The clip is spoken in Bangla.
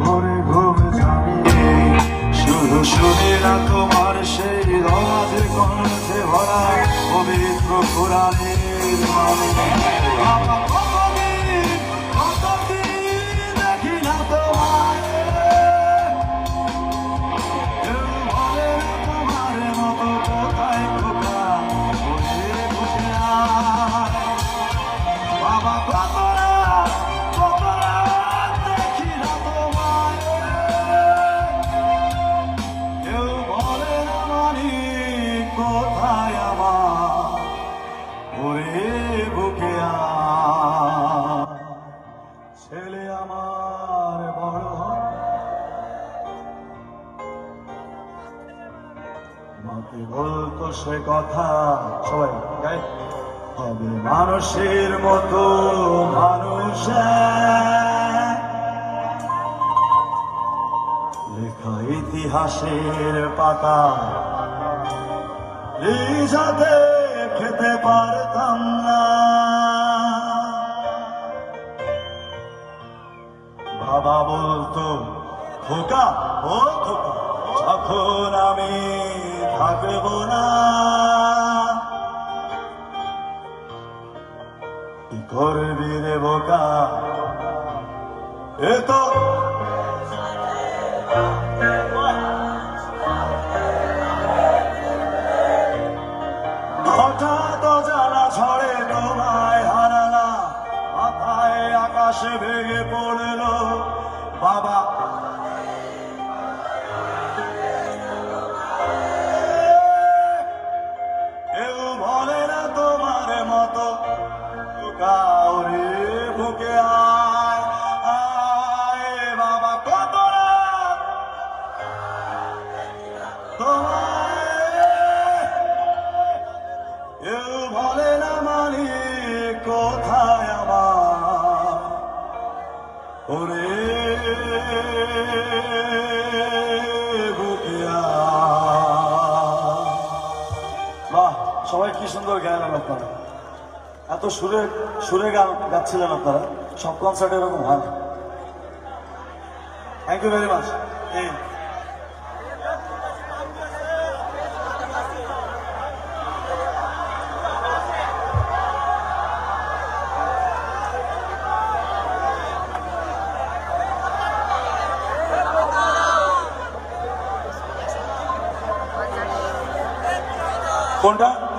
ভরে ঘুম জানি শুধু শুনে না তোমার সেই রওয়াজে কণ্ঠে ভরা পবিত্র কোরআনের বাণী। বাবা, কতদিন, বলতো সে কথা সবাই তবে মানুষের মতো মানুষ। লেখা ইতিহাসের পাতা যাতে খেতে পারতাম না বাবা বলতো খোকা, ও খোকা, যখন আমি থাকব না, কি করবি রে বোকা? এ তো ছড়ে হারালা মাথায় আকাশে ভেঙে পড়ল। বাবা বলে না মানি কোথায় আমার? ওরে বাহ, সবাই কি সুন্দর গান আপনারা। এত সুরে সুরে গান গাচ্ছিলেন আপনারা। সব কনসার্টে এরকম হয়। Thank you very much Honda?